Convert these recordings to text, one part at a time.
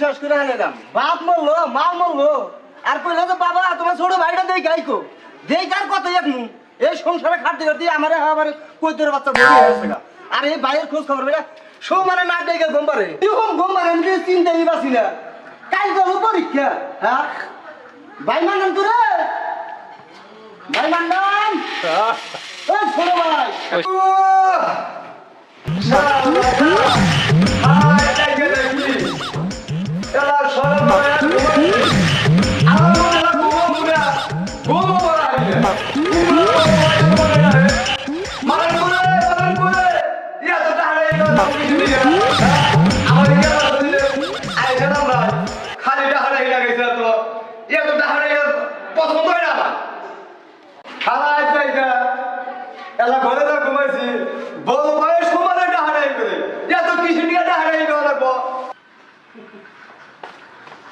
বিশ্বাস করে হারাইলাম বাপ মরলো মা মরলো। আর কইলো যে বাবা তোমার ছোট ভাইটা দেই গাইকো দেই কার কত এক নু এই সংসারে খাটতে খাটতে আমার আমার কই তোর বাচ্চা বড় হয়ে গেছে গা। আর এই ভাইয়ের খোঁজ খবর বেটা সৌ মানে না দেখে গোমবারে এরকম গোমবারে আমি কিছু চিন্তাই পাচ্ছি না। কাল যাব পরীক্ষা হ্যাঁ? ভাই মানান তোরে? ভাই মানান ওই ছোট ভাই। এলা ঘরে তো ঘুমাইছি বউ বয়স ঘুমালে ডাহাড়াই করে এত কিছু নিয়ে ডাহাড়াই করে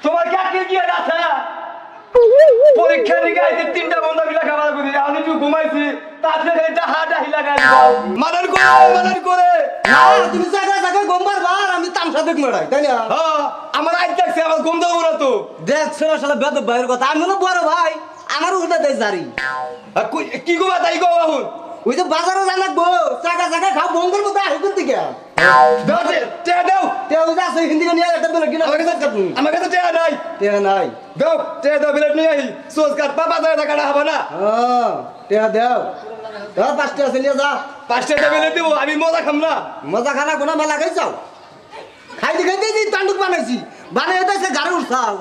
তোমার কাকে গিয়ে আছে? পরীক্ষা দিকে আইতে তিনটা বন্ধ মিলা খাবার করি। আমি একটু ঘুমাইছি তারপরে এটা হাট আহি লাগাই মাদার করে মাদার করে। না তুমি জায়গায় জায়গায় গোমবার বার আমি তামসা দেখ মেড়াই তাই না? হ্যাঁ আমার আজ দেখছে আমার ঘুম দেবো না তো। দেখছ না শালা বেদ ভাইয়ের কথা। আমি বড় ভাই আমার উঠে দেয় জারি কি গো তাই গো এখন ওই যে বাজারে যা লাগবো জায়গা জায়গায় খাও বন্ধের মতো আহি কোন দিকে দাও দে, টেয়া দাও। তে ওই যে আছে হিন্দি নিয়ে একটা বেলা কিনা আমার কাছে আমার কাছে টেয়া নাই। তে নাই। দাও টেয়া দাও বিরাট নিয়ে আহি। সোজ কাট পাপা দাও টাকাটা হবে না। হ্যাঁ তে দেও। ধর পাঁচটা আছে নিয়ে যা। পাঁচটা টাকা বিলে দিব আমি মজা খাম না। মজা খানা কোনা মেলা খাই যাও খাইতে খাইতে যে তান্ডুক বানাইছি। বানাই গাড়ি উঠছাও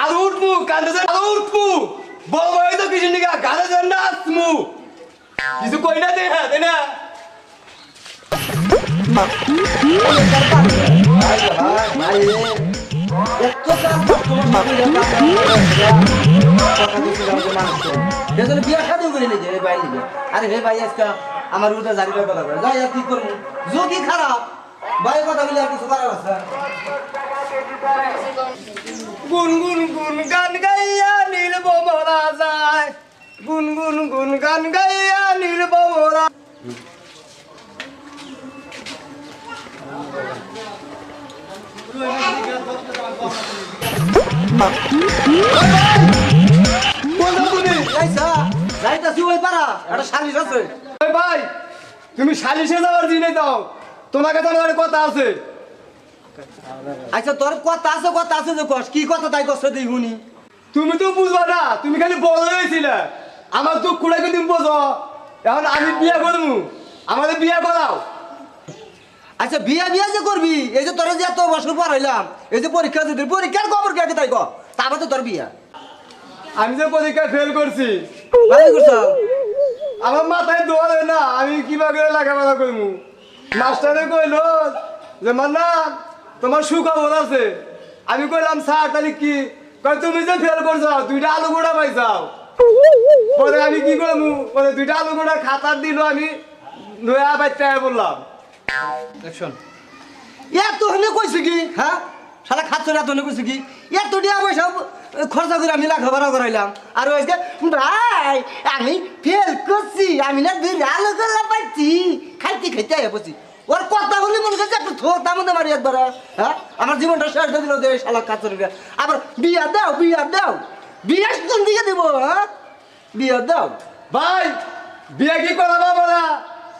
আর উঠবু কান্দে আর উঠবু। তো কিছু নিকা আসমু কিছু কই না হ্যাঁ না আমার জারি যাই আর কি করব? যোগী খারাপ? ভাই কথা বলে আর কিছু করার আছে? গুন গুন গুন গান গাইয়া গুন গুন গুন গান গাইয়া সালিশ ভাই তুমি সালিশে যাওয়ার দিনে আমার কথা আছে। আচ্ছা তোর কথা আছে কথা আছে যে কস। কি কথা তাই কষ্ট দিই শুনি। তুমি তো বুঝবা না তুমি খালি বড় হয়েছিলে। আমার দুঃখ কুড়াই তুমি বোঝো এখন আমি বিয়ে করব আমাদের বিয়ে করাও। আচ্ছা বিয়া বিয়া যে করবি? এই যে তোরা যে এত বছর পর হইলাম এই যে পরীক্ষা দিতে পরীক্ষার খবর কে তাই ক তারপর তো তোর বিয়া। আমি যে পরীক্ষা ফেল করছি। ভালো করছ। আমার মাথায় দোয়া দেয় না আমি কীভাবে লেখাপড়া করব মাস্টারে কইলো যে মান্না তোমার সুখবর আছে। আমি কইলাম স্যার তাহলে কি? তুমি যে ফেল করছ দুইটা আলু গোড়া পাইছাও। পরে আমি কি করব পরে দুইটা আলু গোড়া খাতার দিল আমি নয়া বাচ্চায় বললাম। এত হলে কইছে কি? হ্যাঁ? সারা খাচ্ছ এত হলে কইছে কি? এত দিয়া পয়সা খরচা করে আমি লেখাপড়া করাইলাম। আর ওই যে ভাই আমি ফেল করছি আমি না দুই আলো করলা পাচ্ছি খাইতে খাইতে আয়া বসি ওর কথা বলি মনে করছে একটু থোক দাম দে মারি একবার। হ্যাঁ? আমার জীবনটা শেষ করে দিল শালা খাচ্ছ আবার বিয়া দাও বিয়া দাও। বিয়া কোন দিকে দেবো হ্যাঁ? বিয়া দাও। ভাই, বিয়ে কি করা বাবা না?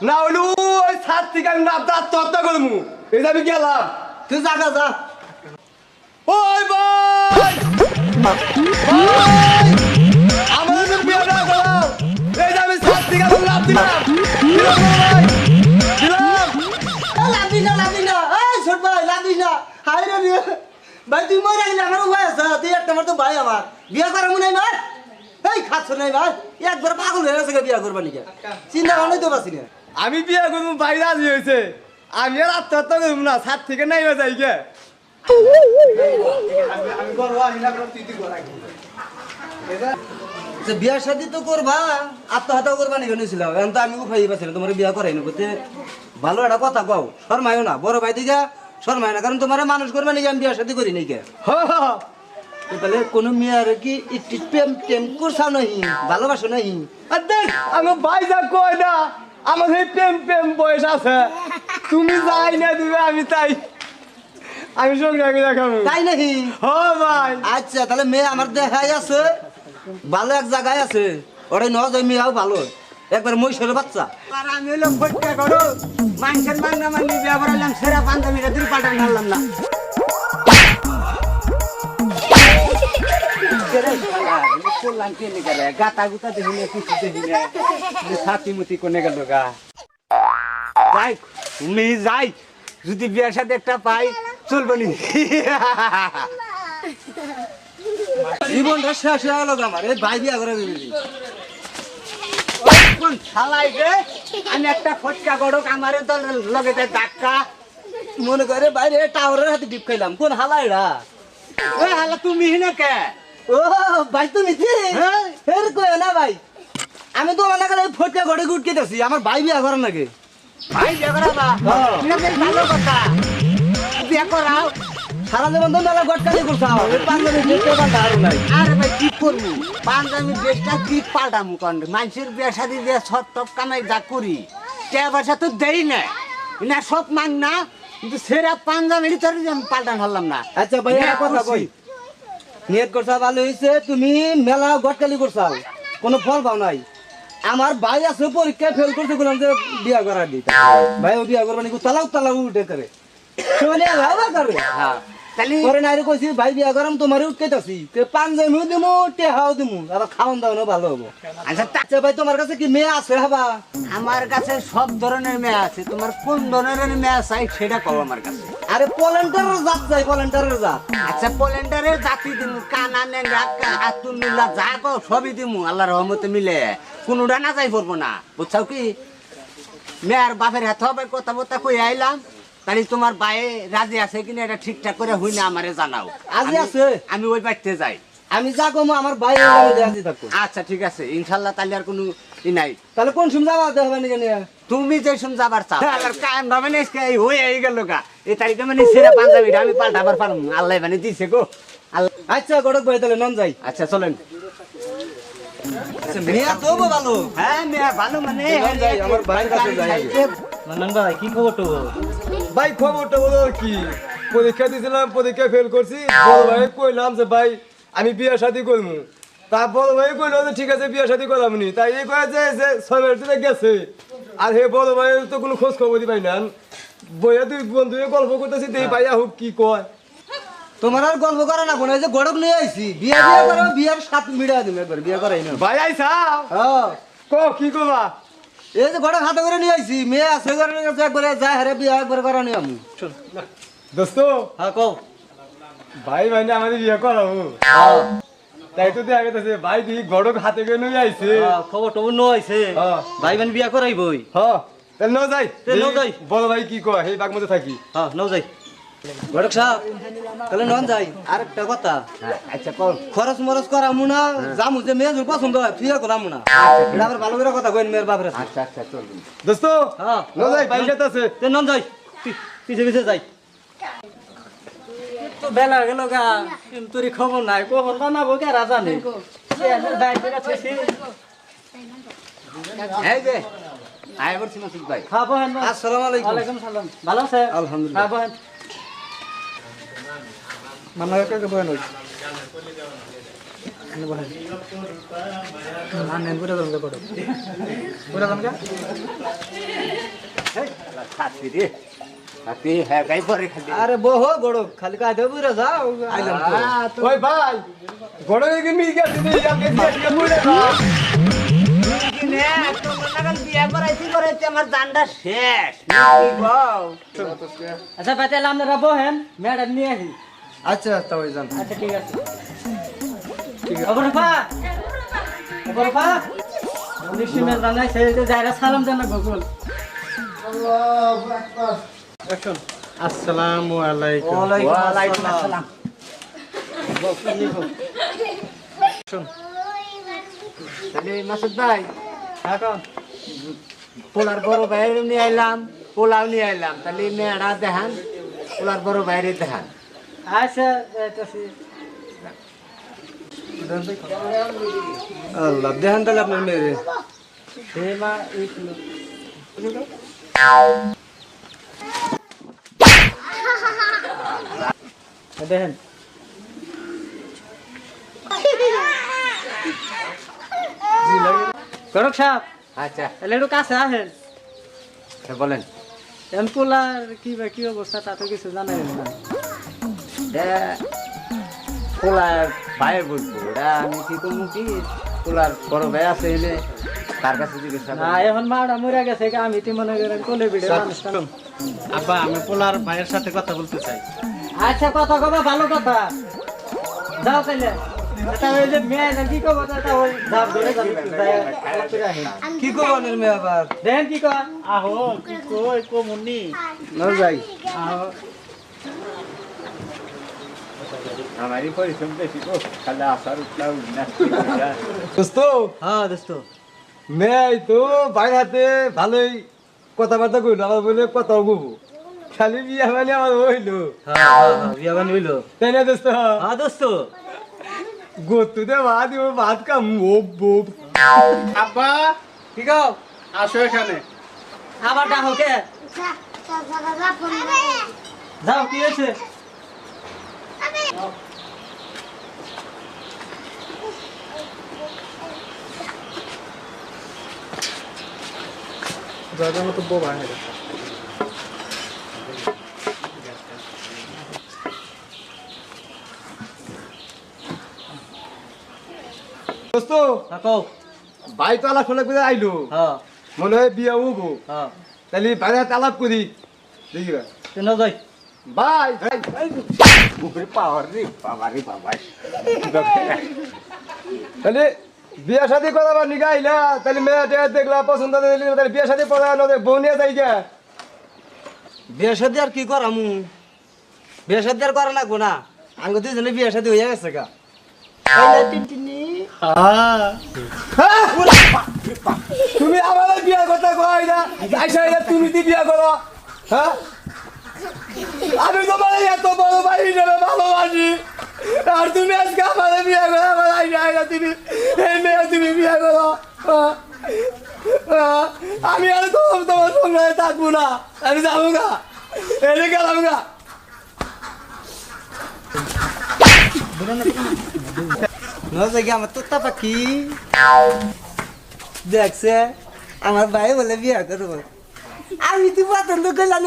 না হইলে ওই সাত থেকে আমি নামটা আত্মহত্যা করব এই আমি গেলাম। তুই জাগা যা ওই ভাই! আমাদের তো বিয়ে না করাও এই যে আমি সাত থেকে আমি লাভ দিলাম দিলাম লাভি না লাভি না। এই, ছোট ভাই লাভি না। হাই রে। ভাই তুই মরে গেলে আমার ভাই আছে তুই একটা আমার তো ভাই আমার। বিয়ে করা মনে নাই এই খাচ্ছ নাই ভাই। একবার পাগল হয়ে গেছে বিয়ে করবা নিকে চিন্তা ভাবনাই তো পাচ্ছি না। আমি বিয়ে করব ভাই রাজি হয়েছে। আমি আর আত্মহত্যা করব না সাত থেকে নাই যাই গে। যে বিয়া শাদি তো করবা আত্মহত্যা করবা নিকে নিয়েছিলাম এখন তো আমি উপাই পাচ্ছি না তোমার বিয়া করাই না বলতে ভালো একটা কথা কও শর্মায়ও না। বড় ভাই দিকে শর্মায় না কারণ তোমার মানুষ করবা নিকে? আমি বিয়া শাদি করি নাকি তো তাহলে কোনো মেয়ের কি একটু প্রেম প্রেম করছাও নাই ভালোবাসো নাই আর দেখ আমার ভাই যা কয় না? আমার সেই প্রেম প্রেম বয়স আছে। তুমি যাই না দিবে আমি তাই। আমি আগে দেখাবো। তাই নাকি হ ভাই। আচ্ছা তাহলে মেয়ে আমার দেখাই আছে ভালো এক জায়গায় আছে। ওরে ন যায় মেয়েও ভালো। একবার মহিষের বাচ্চা। আর আমি হলো ফটকা করো মানুষের মাঙ্গি বিয়া করালাম সেরা পাঞ্জাবিটা দুই না করলাম কে গেলে গাতা গুতা দেখিলে কিছু দেখিলে ছাতি মুতি কোনে গেল গা যাই তুমি যাই যদি বিয়ার সাথে একটা পাই চলবো নি। জীবনটা শেষ হয়ে গেল আমার এই ভাই বিয়া করে দিবি। কোন শালাই রে। আমি একটা ফটকা গড়ক আমারে তো লগে ধাক্কা। মনে করে বাইরে টাওয়ারের হাতে ডিপ খাইলাম। কোন হালাইরা? ওই হালা তুমি হিনে কে? ও ভাই তুমি হ্যাঁ? ফের কই না ভাই। আমি তো করে ফটকা ঘরে গুটকে দিছি আমার ভাই বিয়া করার নাকি। ভাই বিয়া হ্যাঁ। ভালো কথা বিয়া করাও। সারা জীবন তো মেলা গটকালি করছাও এই পাঞ্জাবি দেখতে পান্তা আর নাই। আরে ভাই কি করব? পাঞ্জাবি ড্রেসটা কি পাল্টামু কন্ড মানুষের বিয়া শাদি দিয়ে সব টপ কামাই যা করি টাকা পয়সা তো দেই না। না সব মাং না কিন্তু সেরা পাঞ্জাবি তোর আমি পাল্টান হলাম না। আচ্ছা ভাই একটা কথা কই। নিয়ত করছা ভালো তুমি মেলা গটকালি করছাও কোনো ফল পাও নাই। আমার ভাই আছে পরীক্ষায় ফেল করছে বললাম যে বিয়া করা দিই। ভাই ও বিয়া করবা নাকি? তালাও তালাও উঠে করে। শুনে ভাবা করে। হ্যাঁ। পরে নাইরে কইছি ভাই বিয়া করাম তোমার উঠকেতাছি তে দিমু টেহাও দিমু আর খাওয়ান দাওয়ানো ভালো হব। আচ্ছা আচ্ছা ভাই তোমার কাছে কি মেয়ে আছে হাবা? আমার কাছে সব ধরনের মেয়ে আছে। তোমার কোন ধরনের মেয়ে চাই সেটা কও আমার কাছে। আরে পলেন্টারের জাত চাই পলেন্টারের জাত। আচ্ছা জাতি দিমু কানা যা কো সবই দিমু আল্লাহর রহমতে মিলে। কোনোটা না যাই পড়ব না। বুঝছাও কি? মেয়ের বাপের হাতে হবে কথা বথা কই আইলাম। তাহলে তোমার বায়ে রাজি আছে কিনা এটা ঠিকঠাক করে হই না আমারে জানাও। আজি আছে? আমি ওই বাড়িতে যাই। আমি যা কমো আমার ভাই আজি থাকব আচ্ছা ঠিক আছে। ইনশাল্লাহ তাহলে আর কোনো ই নাই। তাহলে কোন সময় যাবা দেখবে নাকি নিয়ে তুমি যে শুন যাবার চাও। আল্লাহর কাম ভাবে না এই হয়ে এই গেল গা। এই তারিখে মানে সেরা পাঞ্জাবিটা আমি পাল্টাবার পারব আল্লাহ মানে দিছে গো। আচ্ছা গড়ক ভাই তাহলে নন যাই। আচ্ছা চলেন। আচ্ছা তো ভালো। হ্যাঁ মেয়া ভালো মানে। আমার ভাইয়ের কাছে যাই। আগে। নানান ভাই কি খবর তো? ভাই খবরটা বলো কি। পরীক্ষা দিয়েছিলাম পরীক্ষা ফেল করছি। বড় ভাই কইলাম যে ভাই আমি বিয়ে শাদি করব তা বড় ভাই কইলো যে ঠিক আছে বিয়ে শাদি করলাম নি। তাই এই কয়ে যে ছয় মাস ধরে গেছে। আর হে বড় ভাই তো কোনো খোঁজ খবরই পাই না। বইয়া দুই বন্ধু গল্প করতেছি দেই ভাইয়া হোক কি কয়। তোমার আর গল্প করে না কোন যে গড়ক নিয়ে আইছি। বিয়া বিয়া করো বিয়ার সাত মিড়া দিম একবার বিয়া করাই না ভাই আইসা হ্যাঁ। ক কি করবা এই যে ঘরে হাতে করে নিয়ে আইছি মেয়ে আছে ঘরে একবারে যায় হারে বিয়া একবার করা নিয়ে আমি। দোস্ত হ্যাঁ কও। ভাই মানে আমাদের বিয়ে করাবো। হ্যাঁ। তাই তো দেখা গেছে ভাই দি গড়ক হাতে করে নিয়ে আইছে। হ্যাঁ, খবর টবর নো আইছে। হ্যাঁ। ভাই মানে বিয়া করাইবই। হ্যাঁ তাহলে ন যাই। তে ন যাই। বড় ভাই কি কয় সেই বাগ মধ্যে থাকি। হ্যাঁ ন যাই। গড়ক সাহেব তাহলে নন যাই। আর একটা কথা আচ্ছা কর খরচ মরচ করামু না যামু যে মেয়ে জোর পছন্দ হয় ফিরে করামু না। এটা আবার ভালো করে কথা কইন মেয়ের বাপরে আচ্ছা আচ্ছা চলুন দোস্ত হ্যাঁ। ন যাই সাথে আছে। তে নন যাই পি- পিছে পিছে যাই। তো বেলা গেল গা কিন্তু খবর নাই। কখন জানাব কে রাজা নেই এই যে আয় বলছি মাসুদ ভাই। হ্যাঁ বহেন। বহেন। আসসালামু আলাইকুম। ওয়ালাইকুম সালাম। ভালো আছে? আলহামদুলিল্লাহ। হ্যাঁ মান্না কাকে বয়ান হ্যাঁ খালি আরে বহ গড়ক খালি কাঁদে বুড়া যাও। ওই ভাই গড়ক কি গেছে আমার? আচ্ছা তাহলে আপনারা বহেন ম্যাডাম নিয়ে আসি। আচ্ছা তাই জান আচ্ছা ঠিক আছে। ঠিক আছে। অবরফা অবরফা নিশ্চয় মেল জানাই সে যাইরা সালাম জানা গোকুল আসসালামু আলাইকুম। ওয়ালাইকুম আসসালাম। তাহলে মাসুদ ভাই এখন? পোলার বড় বাইরে নিয়ে আইলাম পোলাও নিয়ে আইলাম। তাহলে মেয়েরা দেখান পোলার বড় বাইরে দেখান। আচ্ছা আল্লাহ দেখান তাহলে আপনার গরক সাহেব আচ্ছা। তাহলে একটু কাছে আসেন। তা বলেন। এখন পোলার কি বা কি অবস্থা তা তো কিছু জানাই না। পোলার ভাইয়ের বলব ওরা আমি কি করব কি? পোলার বড় ভাই আছে এনে তার কাছে জিজ্ঞাসা না এখন মাটা মরে গেছে আমি তো মনে করেন কোলে বিড়ে আব্বা আমি পোলার ভাইয়ের সাথে কথা বলতে চাই। আচ্ছা কথা কবা ভালো কথা। যাও না কি কব মেয়ে আবার? দেখেন কি কয়? আহো কি কই কমুনি? না যাই আহো। আমারই পরিশ্রম বেশি তো খালি আসার উঠলাম দোস্ত হ্যাঁ দোস্ত। মেয়ে তো হাতে ভালোই কথাবার্তা কইলো আমার বলে কথাও কবো খালি বিয়া মানে আমার হইল। হ্যাঁ হ্যাঁ হ্যাঁ বিয়া বানি হইল। তাই না দোস্ত? হ্যাঁ দোস্ত। গতুতে ভাত ভাত কাম বোব বোব আব্বা কি কও? আসো এখানে। আবার ডাকো কে? যাও কি হয়েছে? জায়গা মতো বোবা হয়ে গেছে দোস্ত কও ভাই তো আলাপ শোনা করে আইলো। হ্যাঁ। মনে হয় বিয়া হব। হ্যাঁ। তাহলে বাইরে হাতে আলাপ করি। দেখি কেন যাই। ভাই। উপরে পাওয়ার রে বাবা রে বাবা তাহলে বিয়া শাদি করাবার নিগা আইলা তাহলে মেয়েটা দেখলা পছন্দ তাহলে বিয়া শাদি করা নদে বউ নিয়ে যাই গা। বিয়া শাদি আর কি করামু? বিয়া শাদি আর করা লাগবো না। আঙ্গ দুজনে বিয়া শাদি হয়ে গেছে গা। তুমি আমার বিয়া কথা কই না তুমি দি বিয়া করো। হ্যাঁ আমি তোমার এত বড় ভাই হিসেবে ভালোবাসি। আর তুমি আজকে আমার বিয়া করো আমার আইলা তুমি এই মেয়ে তুমি বিয়ে করো? আমি আর তো তোমার সঙ্গে থাকব না। আমি যাব গা। এনে গেলাম গা। আমার তোতা দেখছে, আমার ভাই বলে বিয়ে করব। আমি তো পছন্দ করলাম